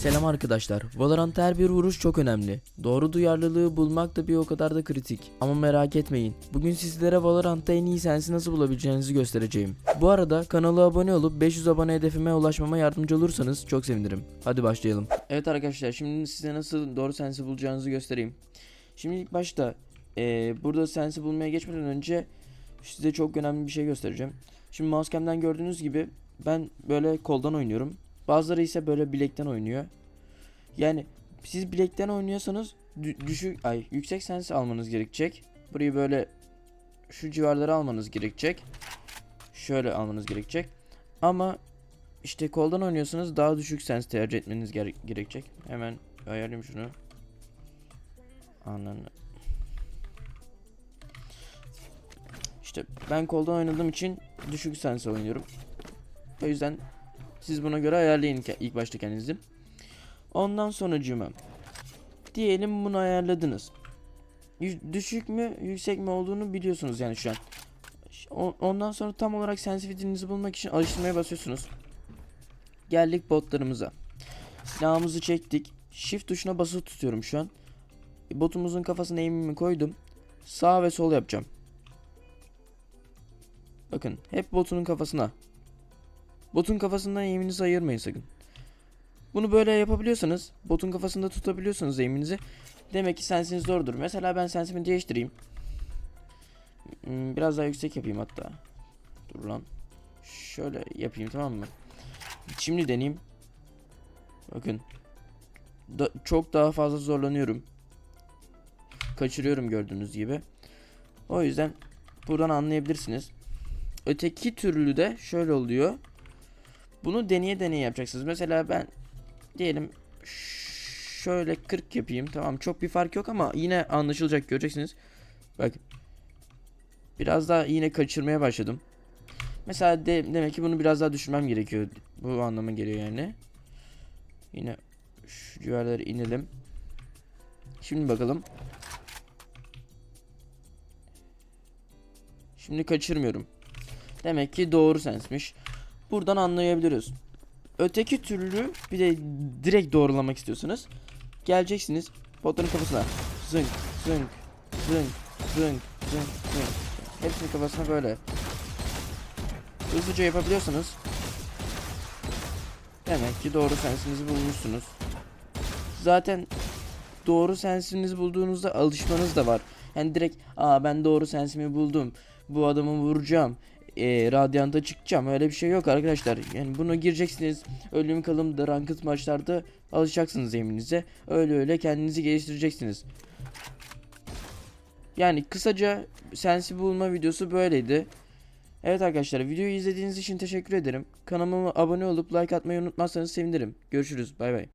Selam arkadaşlar. Valorant'ta her bir vuruş çok önemli. Doğru duyarlılığı bulmak da bir o kadar da kritik. Ama merak etmeyin. Bugün sizlere Valorant'ta en iyi sensi nasıl bulabileceğinizi göstereceğim. Bu arada kanala abone olup 500 abone hedefime ulaşmama yardımcı olursanız çok sevinirim. Hadi başlayalım. Evet arkadaşlar şimdi size nasıl doğru sensi bulacağınızı göstereyim. Şimdi ilk başta eee, burada sensi bulmaya geçmeden önce size çok önemli bir şey göstereceğim. Şimdi mousecam'den gördüğünüz gibi ben böyle koldan oynuyorum. Bazıları ise böyle bilekten oynuyor. Yani siz bilekten oynuyorsanız dü- düşük ay yüksek sens almanız gerekecek. Burayı böyle şu civarlara almanız gerekecek. Şöyle almanız gerekecek. Ama işte koldan oynuyorsanız daha düşük sens tercih etmeniz gere- gerekecek. Hemen ayarlayayım şunu. Ananı. İşte ben koldan oynadığım için düşük sens oynuyorum. O yüzden siz buna göre ayarlayın ilk başta kendinizi. Ondan sonracığıma diyelim bunu ayarladınız. Düşük mü yüksek mi olduğunu biliyorsunuz yani şu an. Ondan sonra tam olarak sensitivitinizi bulmak için alıştırmaya basıyorsunuz. Geldik botlarımıza. Silahımızı çektik. Shift tuşuna basılı tutuyorum şu an. Botumuzun kafasına aim'imi koydum. Sağ ve sol yapacağım. Bakın hep botunun kafasına. Botun kafasından eğiminizi ayırmayın sakın. Bunu böyle yapabiliyorsanız, botun kafasında tutabiliyorsanız eğiminizi demek ki sensiniz doğrudur. Mesela ben sensimi değiştireyim. Hmm, Biraz daha yüksek yapayım hatta. Dur lan. Şöyle yapayım tamam mı? Şimdi deneyeyim. Bakın. Da- çok daha fazla zorlanıyorum. Kaçırıyorum gördüğünüz gibi. O yüzden buradan anlayabilirsiniz. Öteki türlü de şöyle oluyor. Bunu deneye deneye yapacaksınız. Mesela ben diyelim şöyle 40 yapayım. Tamam çok bir fark yok ama yine anlaşılacak göreceksiniz. Bak. Biraz daha yine kaçırmaya başladım. Mesela de, demek ki bunu biraz daha düşürmem gerekiyor. Bu anlama geliyor yani. Yine şu civarlara inelim. Şimdi bakalım. Şimdi kaçırmıyorum. Demek ki doğru sensmiş. Buradan anlayabiliriz. Öteki türlü bir de direkt doğrulamak istiyorsanız geleceksiniz botların kafasına zınk zınk zınk zınk zınk zınk hepsinin kafasına böyle hızlıca yapabiliyorsanız demek ki doğru sensinizi bulmuşsunuz. Zaten doğru sensinizi bulduğunuzda alışmanız da var. Yani direkt aa ben doğru sensimi buldum. Bu adamı vuracağım. E, radyanta çıkacağım. Öyle bir şey yok arkadaşlar. Yani bunu gireceksiniz. Ölüm kalım ranked maçlarda alışacaksınız eminize. Öyle öyle kendinizi geliştireceksiniz. Yani kısaca sensi bulma videosu böyleydi. Evet arkadaşlar videoyu izlediğiniz için teşekkür ederim. Kanalıma abone olup like atmayı unutmazsanız sevinirim. Görüşürüz. Bay bay.